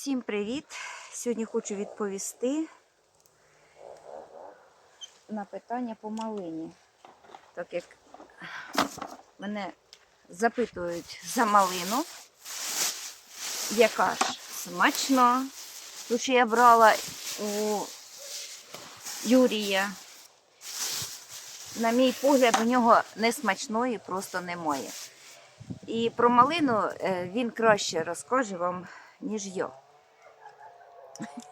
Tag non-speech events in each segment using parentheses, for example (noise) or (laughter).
Всім привіт! Сьогодні хочу відповісти на питання по малині. Так як мене запитують за малину, яка ж смачна. Ту, що я брала у Юрія. На мій погляд, у нього не смачної просто немає. І про малину е, він краще розкаже вам, ніж я.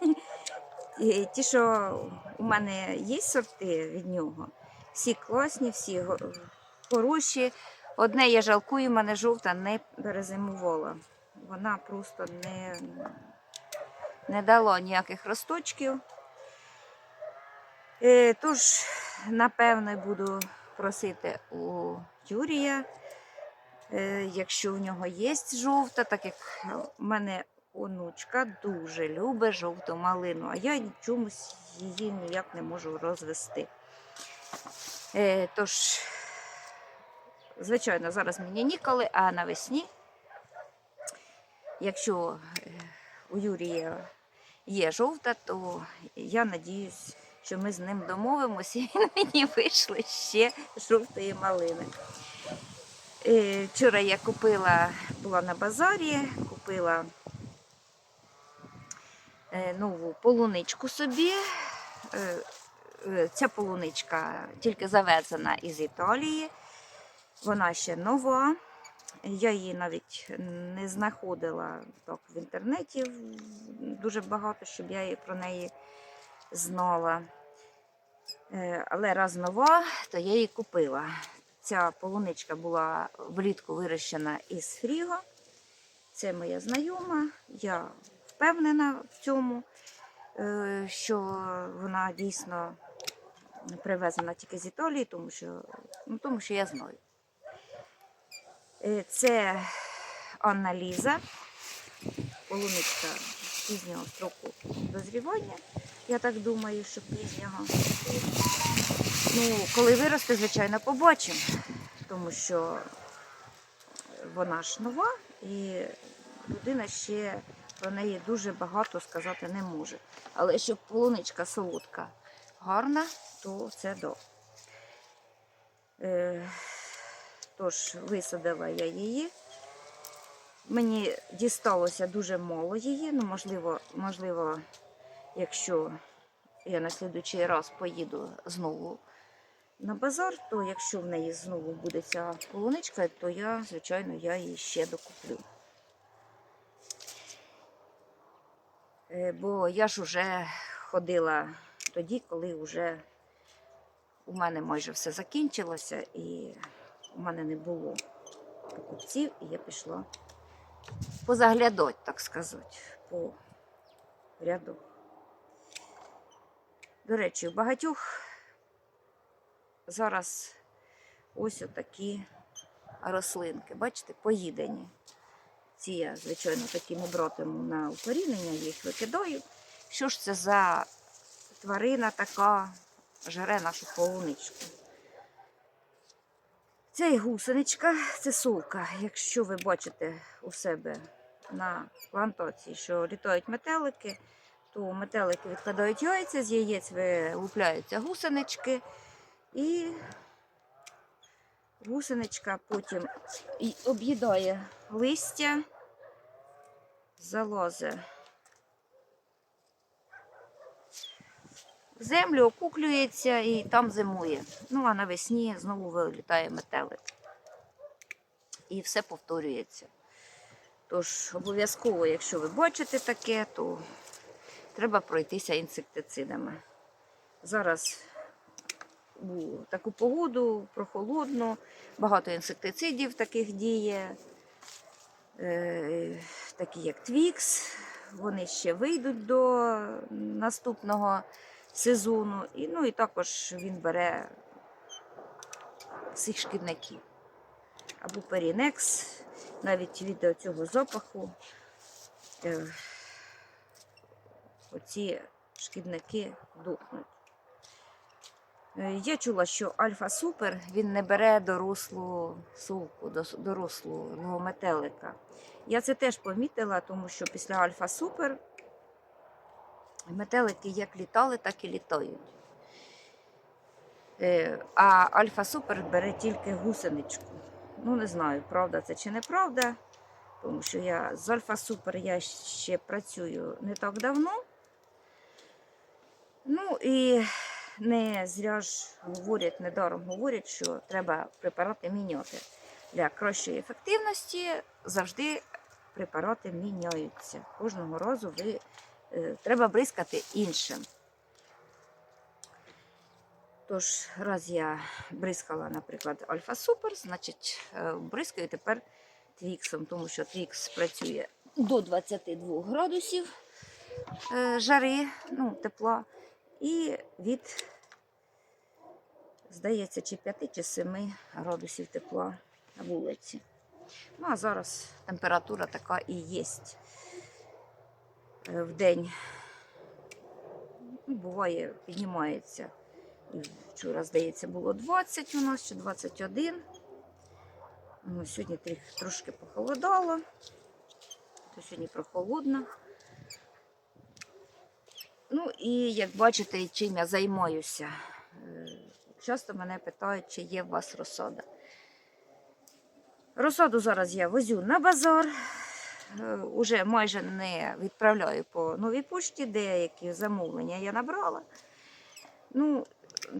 (laughs) І ті, що у мене є сорти від нього, всі класні, всі хороші. Одне я жалкую, мене жовта не перезимувала. Вона просто не, не дала ніяких росточків. Е, Тож, напевно, буду просити у Юрія, е, якщо в нього є жовта, так як в мене онучка дуже любить жовту малину, а я чомусь її ніяк не можу розвести. Е, Тож, звичайно, зараз мені ніколи, а навесні, якщо е, у Юрія є жовта, то я надіюсь, що ми з ним домовимося і (laughs) мені вийшло ще жовтої малини. Е, Вчора я купила, була на базарі, купила нову полуничку собі. Е, е, Ця полуничка тільки завезена із Італії. Вона ще нова. Я її навіть не знаходила так в інтернеті дуже багато, щоб я про неї знала. Е, Але раз нова, то я її купила. Ця полуничка була влітку вирощена із фріго. Це моя знайома. Я впевнена в цьому, е, що вона дійсно привезена тільки з Італії, тому що, ну, тому що я знаю. Е, Це Анна Ліза, полуничка пізнього строку дозрівання. Я так думаю, що пізнього. Ну, коли виросте, звичайно, побачимо, тому що вона ж нова і людина ще про неї дуже багато сказати не може. Але щоб полуничка солодка гарна, то це до. Е, тож висадила я її. Мені дісталося дуже мало її, ну, можливо, можливо, якщо я на слідуючий раз поїду знову на базар, то якщо в неї знову буде ця полуничка, то я, звичайно, я її ще докуплю. Бо я ж вже ходила тоді, коли вже у мене майже все закінчилося, і у мене не було покупців, і я пішла позаглядати, так сказати, по ряду. До речі, у багатьох зараз ось отакі рослинки. Бачите, поїдені. Ці я, звичайно, такі не братиму на укорінення, їх викидаю. Що ж це за тварина така жере нашу полуничку? Це і гусеничка, це совка. Якщо ви бачите у себе на плантації, що літають метелики, то метелики відкладають яйця, з яєць вилупляються гусенички, і гусеничка потім об'їдає листя, залозе в землю, окуклюється і там зимує. Ну а навесні знову вилітає метелик. І все повторюється. Тож обов'язково, якщо ви бачите таке, то треба пройтися інсектицидами. Зараз у таку погоду, прохолодну, багато інсектицидів таких діє, е, такі як Твікс. Вони ще вийдуть до наступного сезону. І, ну, і також він бере всіх шкідників. Або перінекс, навіть від цього запаху. е, Оці шкідники духнуть. Е, Я чула, що Альфа Супер він не бере дорослу сулку, дос- дорослого метелика. Я це теж помітила, тому що після Альфа Супер метелики як літали, так і літають. Е, А Альфа Супер бере тільки гусеничку. Ну, не знаю, правда це чи неправда, тому що я з Альфа Супер я ще працюю не так давно. Ну і не зря ж говорять, недаром говорять, що треба препарати міняти. Для кращої ефективності завжди препарати міняються. Кожного разу ви, е, треба бризкати іншим. Тож, раз я бризкала, наприклад, Альфа Супер, значить, е, бризкаю тепер твіксом, тому що твікс працює до 22 градусів е, жари, ну, тепла, і від, здається, чи 5 чи 7 градусів тепла на вулиці. Ну, а зараз температура така і є е, в день. Ну, буває, піднімається. Вчора, здається, було 20 у нас, чи 21. Ну, сьогодні трошки похолодало, то сьогодні прохолодно. Ну і як бачите, чим я займаюся. Е, Часто мене питають, чи є у вас розсада. Розсаду зараз я возю на базар. Е, Уже майже не відправляю по новій пошті, деякі замовлення я набрала. Ну,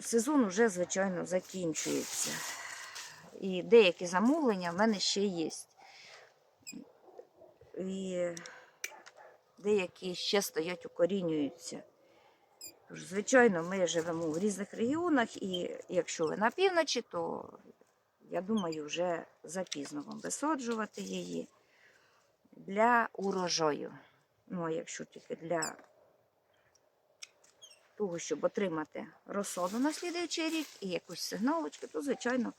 сезон вже, звичайно, закінчується. І деякі замовлення в мене ще є. І деякі ще стоять, укорінюються. Звичайно, ми живемо в різних регіонах, і якщо ви на півночі, то я думаю, вже запізно вам висаджувати її для урожаю. Ну, а якщо тільки для того, щоб отримати розсаду на слідуючий рік і якусь сигналочку, то, звичайно,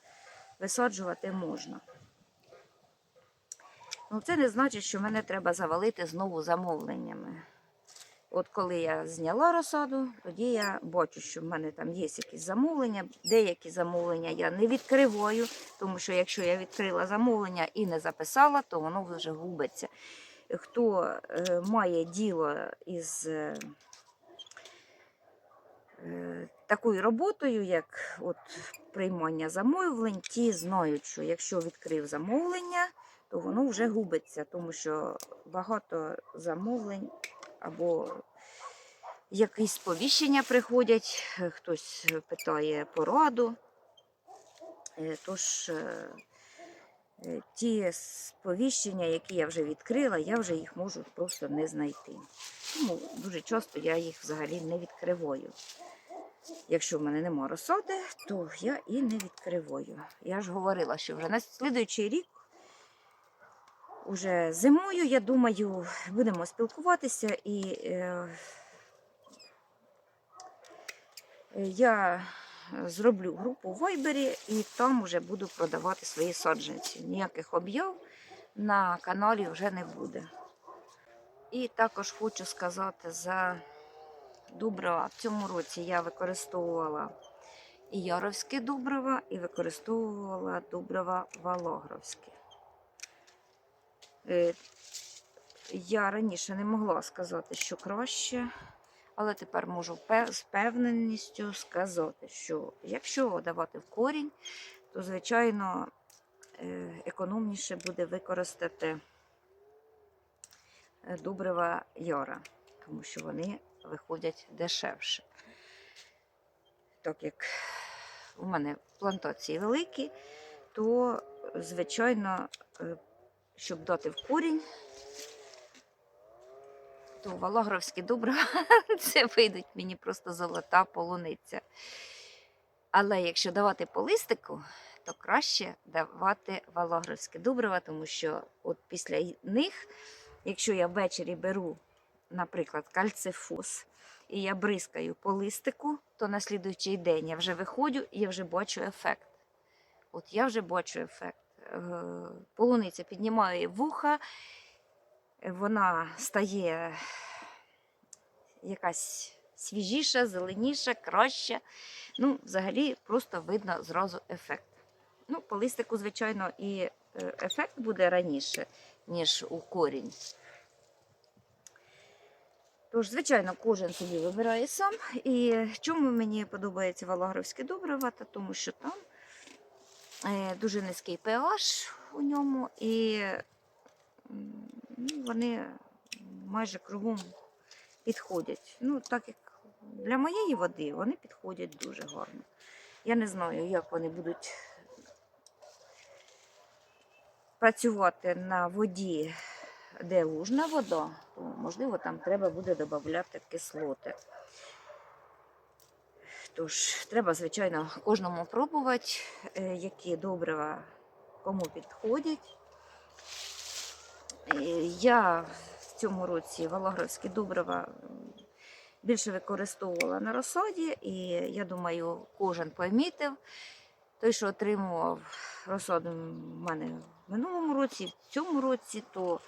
висаджувати можна. Ну, це не значить, що мене треба завалити знову замовленнями. От коли я зняла розсаду, тоді я бачу, що в мене там є якісь замовлення. Деякі замовлення я не відкриваю, тому що якщо я відкрила замовлення і не записала, то воно вже губиться. Хто е, має діло із е, е, такою роботою, як от приймання замовлень, ті знають, що якщо відкрив замовлення, то воно вже губиться, тому що багато замовлень або якісь сповіщення приходять, е, хтось питає пораду. Е, Тож е, е, ті сповіщення, які я вже відкрила, я вже їх можу просто не знайти. Тому дуже часто я їх взагалі не відкриваю. Якщо в мене нема розсади, то я і не відкриваю. Я ж говорила, що вже на слідуючий рік, уже зимою, я думаю, будемо спілкуватися і е, я зроблю групу в Вайбері і там вже буду продавати свої саджанці. Ніяких об'яв на каналі вже не буде. І також хочу сказати за добрива. В цьому році я використовувала і яровське добрива, і використовувала добрива валогровське. Е, Я раніше не могла сказати, що краще, але тепер можу з певненістю сказати, що якщо давати в корінь, то, звичайно, е, економніше буде використати е, добрива яра, тому що вони виходять дешевше. Так як у мене плантації великі, то, звичайно, щоб дати в корінь, то валагровські добрива (laughs) це вийдуть мені просто золота полуниця. Але якщо давати по листику, то краще давати валагровське добрива, тому що от після них, якщо я ввечері беру, наприклад, кальцифос, і я бризкаю по листику, то на слідуючий день я вже виходжу і я вже бачу ефект. От я вже бачу ефект. Е, Полуниця піднімає вуха, вона стає якась свіжіша, зеленіша, краща. Ну, взагалі, просто видно зразу ефект. Ну, по листику, звичайно, і е, ефект буде раніше, ніж у корінь. Тож, звичайно, кожен собі вибирає сам. І чому мені подобається валагровське добрива? Тому що там дуже низький pH у ньому, і ну, вони майже кругом підходять. Ну, так як для моєї води вони підходять дуже гарно. Я не знаю, як вони будуть працювати на воді, де лужна вода, то можливо там треба буде додати кислоти. Тож, треба, звичайно, кожному пробувати, е, які добрива кому підходять. Е, Я в цьому році валагровські добрива більше використовувала на розсаді, і я думаю, кожен помітив. Той, що отримував розсаду в мене в минулому році, в цьому році, то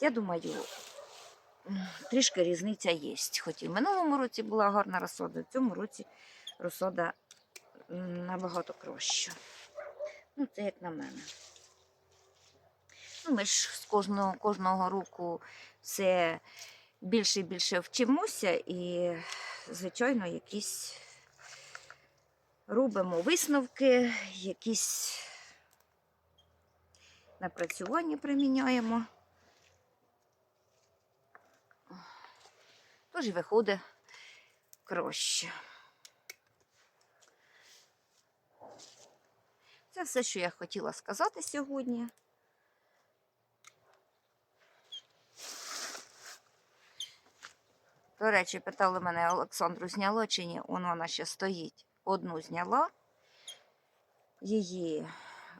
я думаю, трішки різниця є. Хоч і в минулому році була гарна розсада, в цьому році розсада м, набагато краща. Ну, це як на мене. Ну, ми ж з кожного, кожного року все більше і більше вчимося і, звичайно, якісь робимо висновки, якісь напрацювання приміняємо. Тож і виходить краще. Це все, що я хотіла сказати сьогодні. До речі, питали мене Олександру зняло чи ні. Он вона ще стоїть. Одну зняла. Її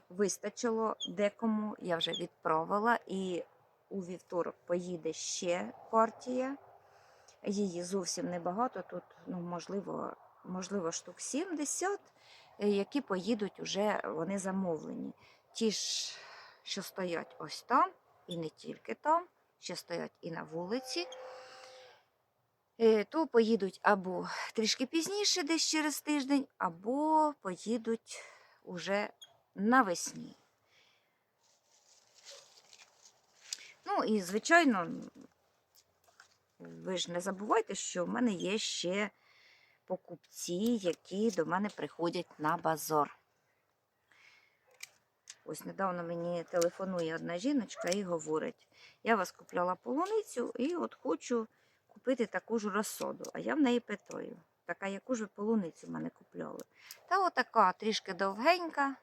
вистачило декому, я вже відправила, і у вівторок поїде ще партія. Її зовсім небагато. Тут, ну, можливо, можливо, штук 70, е, які поїдуть уже вони замовлені. Ті ж, що стоять ось там, і не тільки там, ще стоять і на вулиці. Е, То поїдуть або трішки пізніше, десь через тиждень, або поїдуть уже навесні. Ну і, звичайно, ви ж не забувайте, що в мене є ще покупці, які до мене приходять на базар. Ось недавно мені телефонує одна жіночка і говорить: я вас купляла полуницю і от хочу купити таку ж розсоду. А я в неї питаю, така, яку ж ви полуницю в мене купляли? Та отака трішки довгенька.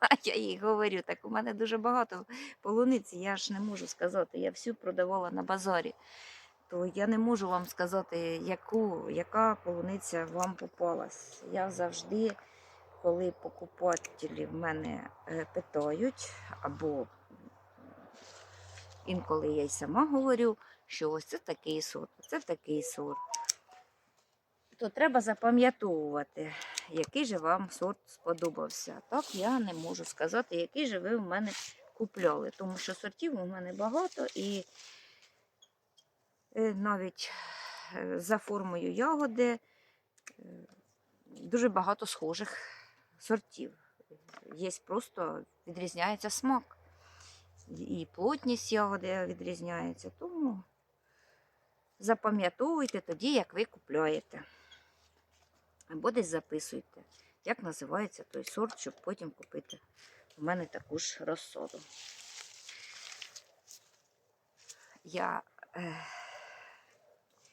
А (laughs) я їй говорю, так у мене дуже багато полуниці, я ж не можу сказати, я всю продавала на базарі. То я не можу вам сказати, яку, яка полуниця вам попалась. Я завжди, коли покупателі в мене е, питають, або інколи я й сама говорю, що ось це такий сорт, це такий сорт. То треба запам'ятовувати, який же вам сорт сподобався. Так я не можу сказати, який же ви в мене купляли, тому що сортів у мене багато і е, навіть е, за формою ягоди е, дуже багато схожих сортів. Є просто відрізняється смак. І плотність ягоди відрізняється. Тому запам'ятовуйте тоді, як ви купляєте. Або десь записуйте, як називається той сорт, щоб потім купити у мене таку ж розсоду. Я е,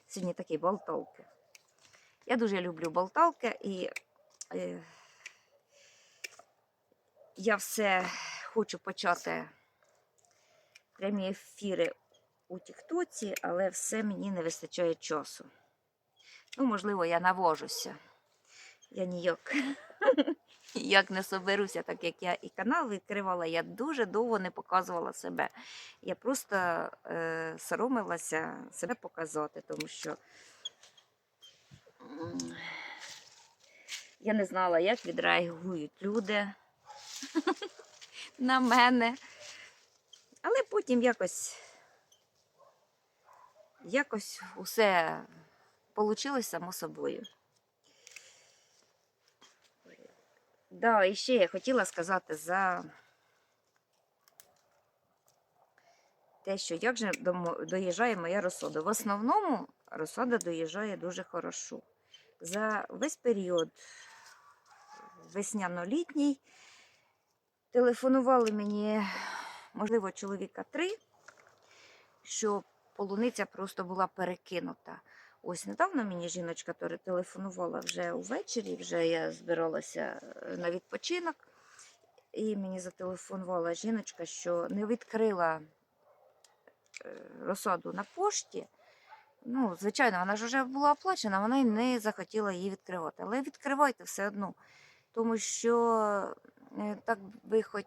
сьогодні такі болталки. Я дуже люблю болталки і е, я все хочу почати прямі ефіри у Тіктоці, але все мені не вистачає часу. Ну, можливо, я навожуся. Я ніяк, ніяк не соберуся, так як я і канал відкривала, я дуже довго не показувала себе. Я просто е, соромилася себе показати, тому що я не знала, як відреагують люди на мене. Але потім якось якось усе вийшло само собою. Да, і ще я хотіла сказати за те, що як же доїжджає моя розсода. В основному розсода доїжджає дуже хорошо. За весь період весняно-літній телефонували мені, можливо, чоловіка три, що полуниця просто була перекинута. Ось недавно мені жіночка телефонувала вже увечері, вже я збиралася е, на відпочинок. І мені зателефонувала жіночка, що не відкрила е, розсаду на пошті. Ну, звичайно, вона ж вже була оплачена, вона й не захотіла її відкривати. Але відкривайте все одно. Тому що е, так ви хоч,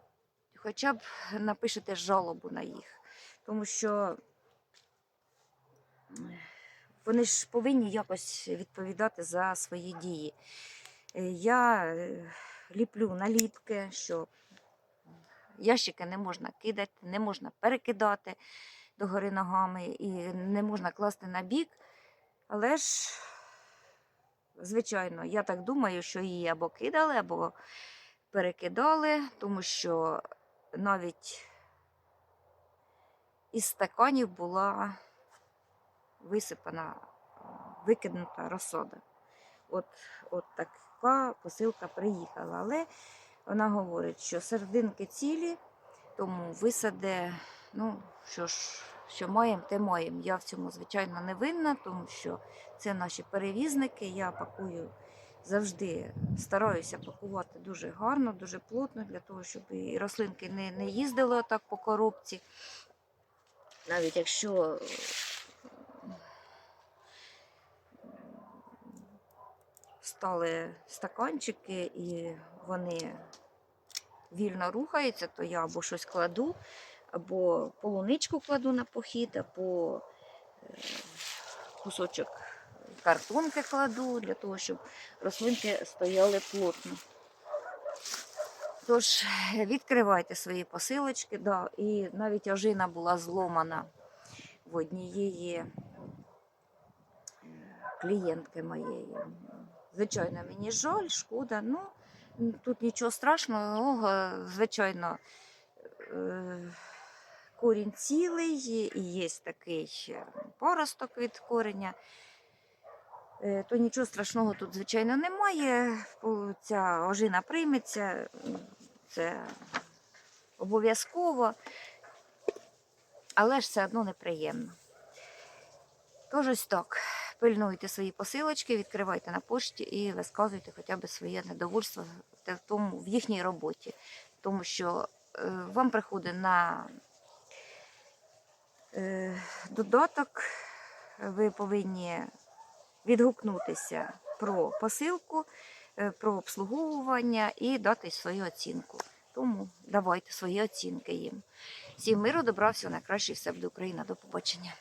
хоча б напишете жалобу на їх. Тому що вони ж повинні якось відповідати за свої дії. Е, Я е, ліплю наліпки, що ящики не можна кидати, не можна перекидати догори ногами і не можна класти на бік. Але ж, звичайно, я так думаю, що її або кидали, або перекидали, тому що навіть із стаканів була висипана, е, викинута розсода. От, от така посилка приїхала. Але вона говорить, що серединки цілі, тому висаде, ну що ж, що маємо, те маємо. Я в цьому, звичайно, не винна, тому що це наші перевізники. Я пакую завжди стараюся пакувати дуже гарно, дуже плотно, для того, щоб і рослинки не, не їздили отак по коробці. Навіть якщо стали стаканчики і вони вільно рухаються, то я або щось кладу, або полуничку кладу на похід, або е, кусочок картонки кладу для того, щоб рослинки стояли плотно. Тож, відкривайте свої посилочки. Да, і навіть ожина була зломана в однієї е, клієнтки моєї. Звичайно, мені жаль, шкода. Ну, тут нічого страшного, звичайно, е, корінь цілий, і є такий поросток від кореня. Е, То нічого страшного тут, звичайно, немає. Ця ожина прийметься, це обов'язково, але ж все одно неприємно. Тож ось так. Пильнуйте свої посилочки, відкривайте на пошті і висказуйте хоча б своє недовольство в тому в їхній роботі. Тому що е, вам приходить на е, додаток, ви повинні відгукнутися про посилку, е, про обслуговування і дати свою оцінку. Тому давайте свої оцінки їм. Всім миру, добра, всього найкраще, все буде Україна. До побачення.